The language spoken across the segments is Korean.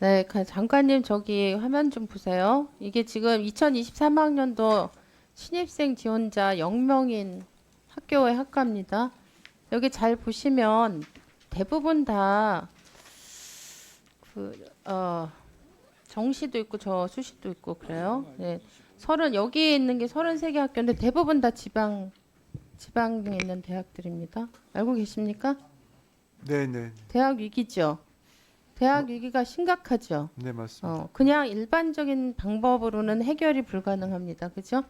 네, 가- 장관님 저기 화면 좀 보세요. 이게 지금 2023학년도 신입생 지원자 0명인 학교의 학과입니다. 여기 잘 보시면 대부분 다 그, 어, 정시도 있고 저 수시도 있고 그래요. 네. 서른 여기 있는 게 33개 학교인데 대부분 다 지방 지방에 있는 대학들입니다. 알고 계십니까? 네, 네, 대학 위기죠. 대학 위기가 심각하죠. 네 맞습니다. 어, 그냥 일반적인 방법으로는 해결이 불가능합니다. 그죠?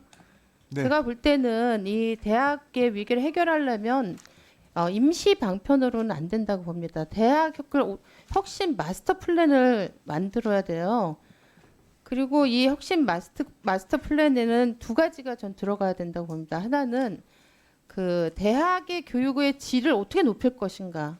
네. 제가 볼 때는 이 대학의 위기를 해결하려면 어, 임시 방편으로는 안 된다고 봅니다. 대학 혁신 마스터 플랜을 만들어야 돼요. 그리고 이 혁신 마스터 마스터 플랜에는 두 가지가 전 들어가야 된다고 봅니다. 하나는 그 대학의 교육의 질을 어떻게 높일 것인가.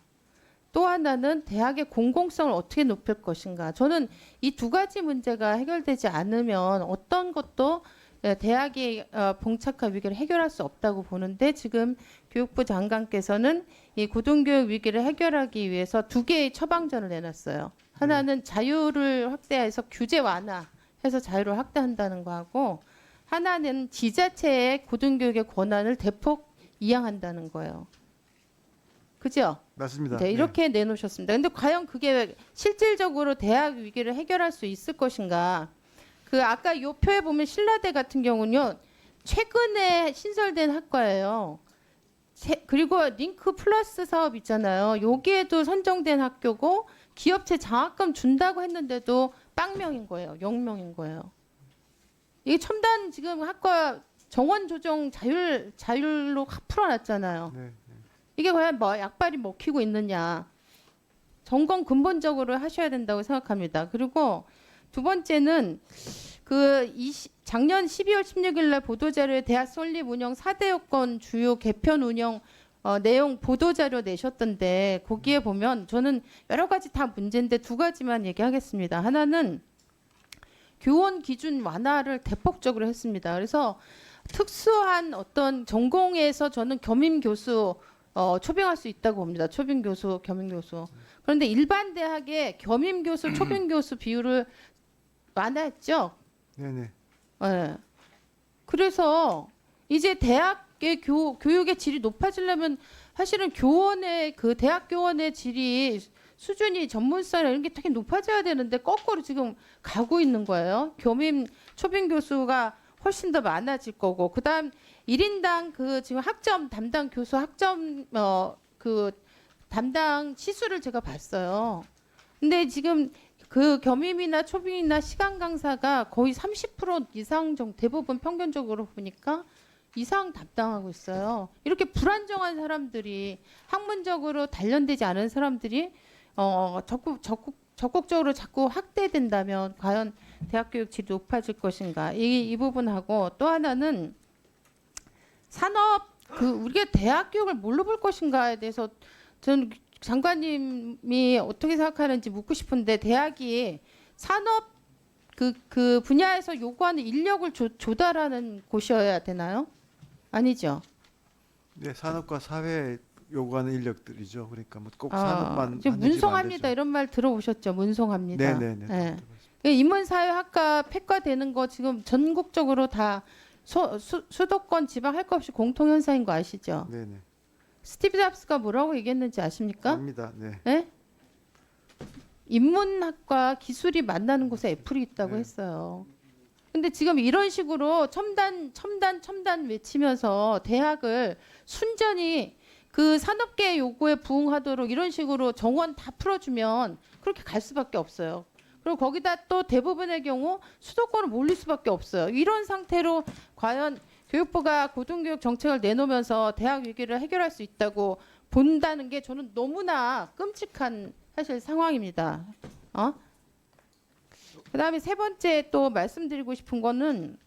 또 하나는 대학의 공공성을 어떻게 높일 것인가. 저는 이 두 가지 문제가 해결되지 않으면 어떤 것도 예, 대학이 어, 봉착한 위기를 해결할 수 없다고 보는데 지금 교육부 장관께서는 이 고등교육 위기를 해결하기 위해서 두 개의 처방전을 내놨어요. 하나는 자유를 확대해서 규제 완화해서 자유를 확대한다는 거하고 하나는 지자체의 고등교육의 권한을 대폭 이양한다는 거예요. 그죠? 맞습니다. 네, 이렇게 내놓으셨습니다. 근데 과연 그게 실질적으로 대학 위기를 해결할 수 있을 것인가? 그 아까 요 표에 보면 신라대 같은 경우는요. 최근에 신설된 학과예요. 세- 그리고 링크 플러스 사업 있잖아요. 여기에도 선정된 학교고 기업체 장학금 준다고 했는데도 빵명인 거예요. 0명인 거예요. 이게 첨단 지금 학과 정원 조정 자율 자율로 확 풀어놨잖아요. 네, 네. 이게 과연 뭐 약발이 먹히고 있느냐 점검 근본적으로 하셔야 된다고 생각합니다. 그리고 두 번째는 그 이시- 작년 12월 16일 날 보도자료에 대학 설립 운영 4대 요건 주요 개편 운영 어, 내용 보도자료 내셨던데 거기에 보면 저는 여러 가지 다 문제인데 두 가지만 얘기하겠습니다. 하나는 교원 기준 완화를 대폭적으로 했습니다. 그래서 특수한 어떤 전공에서 저는 겸임 교수 어, 초빙할 수 있다고 봅니다. 초빙 교수, 겸임 교수. 그런데 일반 대학의 겸임 교수, 초빙 교수 비율을 완화했죠. 네, 네. 예. 그래서 이제 대학의 교, 교육의 질이 높아지려면 사실은 교원의 그 대학 교원의 질이 수준이 전문성이나 이런 게 되게 높아져야 되는데 거꾸로 지금 가고 있는 거예요. 겸임 초빙 교수가 훨씬 더 많아질 거고 그다음 1인당 그 지금 학점 담당 교수 학점 어 그 담당 치수를 제가 봤어요. 근데 지금 그 겸임이나 초빙이나 시간 강사가 거의 30% 이상 정도 대부분 평균적으로 보니까 이상 담당하고 있어요. 이렇게 불안정한 사람들이 학문적으로 단련되지 않은 사람들이 어 적극 적극 적극적으로 자꾸 확대된다면 과연 대학 교육 질이 높아질 것인가 이, 이 부분하고 또 하나는 산업 그 우리가 대학 교육을 뭘로 볼 것인가에 대해서 저는 장관님이 어떻게 생각하는지 묻고 싶은데 대학이 산업 그, 그 분야에서 요구하는 인력을 조, 조달하는 곳이어야 되나요? 아니죠. 네, 산업과 사회 요구하는 인력들이죠. 그러니까 뭐꼭 아, 산업만 안 문송합니다. 이런 말 들어보셨죠? 문송합니다. 네, 네, 네. 예. 그 인문사회학과 폐과되는 거 지금 전국적으로 다 소, 수, 수도권 지방 할것 없이 공통 현상인 거 아시죠? 네, 네. 스티브 잡스가 뭐라고 얘기했는지 아십니까? 압니다. 네. 예? 인문학과 기술이 만나는 곳에 애플이 있다고 네. 했어요. 근데 지금 이런 식으로 첨단 첨단 첨단 외치면서 대학을 순전히 그 산업계 요구에 부응하도록 이런 식으로 정원 다 풀어주면 그렇게 갈 수밖에 없어요. 그리고 거기다 또 대부분의 경우 수도권을 몰릴 수밖에 없어요. 이런 상태로 과연 교육부가 고등교육 정책을 내놓으면서 대학 위기를 해결할 수 있다고 본다는 게 저는 너무나 끔찍한 사실 상황입니다. 어? 그다음에 세 번째 또 말씀드리고 싶은 거는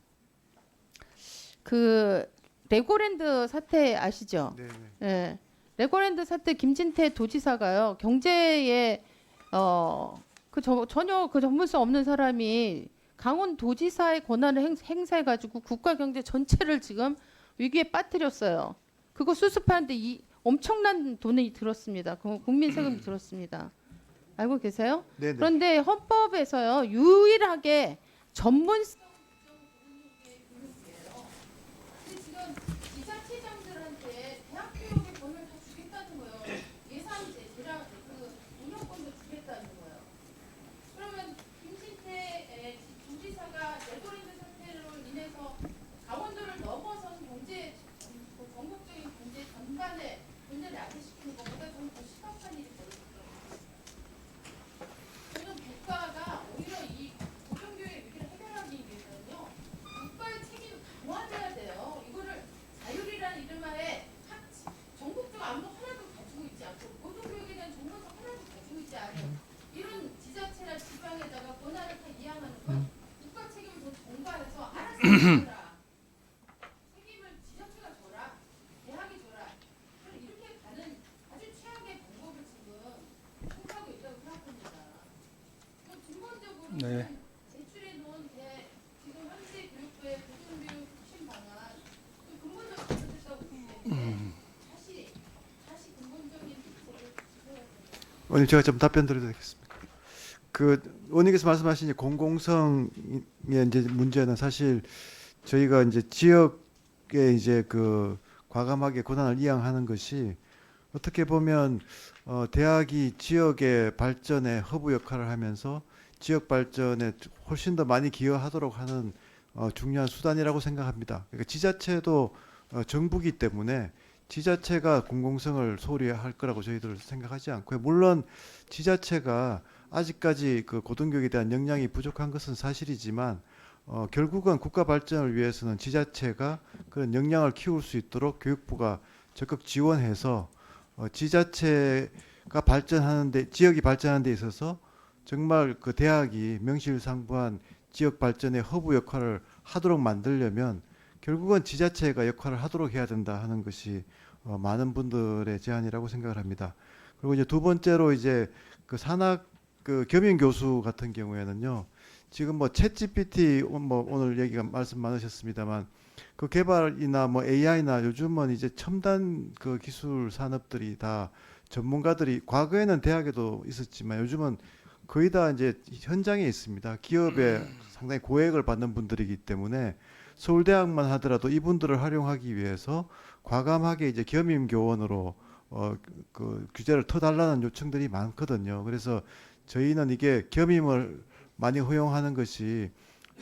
그 레고랜드 사태 아시죠? 네, 네. 예. 레고랜드 사태 김진태 도지사가요. 경제에 어그 전혀 그 전문성 없는 사람이 강원 도지사의 권한을 행, 행사해 가지고 국가 경제 전체를 지금 위기에 빠뜨렸어요. 그거 수습하는데 이 엄청난 돈이 들었습니다. 그 국민 세금이 들었습니다. 알고 계세요? 네네. 그런데 헌법에서요 유일하게 전문 근데 지금 지자체장들한테 대학 교육의 돈을 다 주겠다는 거예요. 예산제, 대략 그 운영권도 주겠다는 거예요. 그러면 김진태 에, 주지사가 내도리는 사태로 인해서 강원도를 넘어선 경제 그 전국적인 경제 전반에 문제를 야기시키는 것보다 좀 더 심각한 일이 벌어졌더라고요. 저는 국가가 오히려 이 고등교육 위기를 해결하기 위해서는요 국가의 책임을 강화해야 돼요. 이거를 자율이라는 이름하에 각 지- 전국적 아무도 하나도 가지고 있지 않고 고등교육에 대한 정보도 하나도 가지고 있지 않은 이런 지자체나 지방에다가 권한을 다 이양하는 건 국가 책임을 더 전가해서 알아서 해라. 책임을 지자체가 져라. 대학이 져라. 그럼 이렇게 가는 아주 최악의 방법을 지금 통하고 있다고 생각합니다. 그럼 근본적으로 네. 제출해 놓은 대 지금 현재 교육부의 고등교육 혁신 방안 그 근본적으로 잘못됐다고 보기 때문에 다시 다시 근본적인 대책을 지켜야 됩니 다. 오늘 제가 좀 답변 드려도 되겠습니까? 그 원님께서 말씀하신 이제 공공성의 이제 문제는 사실 저희가 이제 지역에 이제 그 과감하게 권한을 이양하는 것이 어떻게 보면 어, 대학이 지역의 발전에 허브 역할을 하면서 지역 발전에 훨씬 더 많이 기여하도록 하는 어, 중요한 수단이라고 생각합니다. 그러니까 지자체도 어, 정부기 때문에 지자체가 공공성을 소홀히 할 거라고 저희들 생각하지 않고요. 물론 지자체가 아직까지 그 고등교육에 대한 역량이 부족한 것은 사실이지만 어, 결국은 국가 발전을 위해서는 지자체가 그런 역량을 키울 수 있도록 교육부가 적극 지원해서 어, 지자체가 발전하는데 지역이 발전하는 데 있어서 정말 그 대학이 명실상부한 지역 발전의 허브 역할을 하도록 만들려면 결국은 지자체가 역할을 하도록 해야 된다 하는 것이 어, 많은 분들의 제안이라고 생각을 합니다. 그리고 이제 두 번째로 이제 그 산학 그 겸임 교수 같은 경우에는요. 지금 뭐 챗GPT 뭐 오늘 얘기가 말씀 많으셨습니다만 그 개발이나 뭐 AI나 요즘은 이제 첨단 그 기술 산업들이 다 전문가들이 과거에는 대학에도 있었지만 요즘은 거의 다 이제 현장에 있습니다. 기업에 상당히 고액을 받는 분들이기 때문에 서울대학만 하더라도 이분들을 활용하기 위해서 과감하게 이제 겸임 교원으로 어, 그 규제를 터달라는 요청들이 많거든요. 그래서 저희는 이게 겸임을 많이 허용하는 것이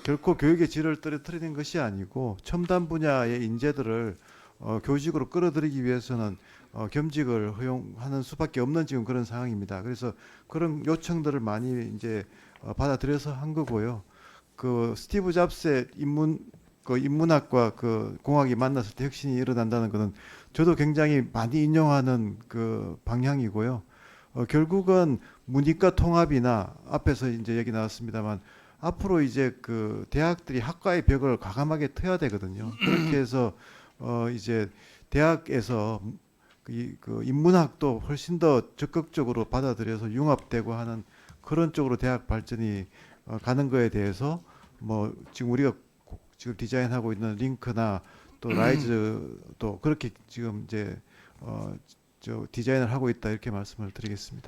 결코 교육의 질을 떨어뜨리는 것이 아니고 첨단 분야의 인재들을 어, 교직으로 끌어들이기 위해서는 어, 겸직을 허용하는 수밖에 없는 지금 그런 상황입니다. 그래서 그런 요청들을 많이 이제 어, 받아들여서 한 거고요. 그 스티브 잡스의 인문 그 인문학과 그 공학이 만났을 때 혁신이 일어난다는 것은 저도 굉장히 많이 인용하는 그 방향이고요. 어, 결국은 문이과 통합이나 앞에서 이제 얘기 나왔습니다만 앞으로 이제 그 대학들이 학과의 벽을 과감하게 터야 되거든요. 그렇게 해서 어 이제 대학에서 그, 이- 그 인문학도 훨씬 더 적극적으로 받아들여서 융합되고 하는 그런 쪽으로 대학 발전이 어, 가는 거에 대해서 뭐 지금 우리가 고- 지금 디자인하고 있는 링크나 또 라이즈도 그렇게 지금 이제 어, 저 디자인을 하고 있다 이렇게 말씀을 드리겠습니다.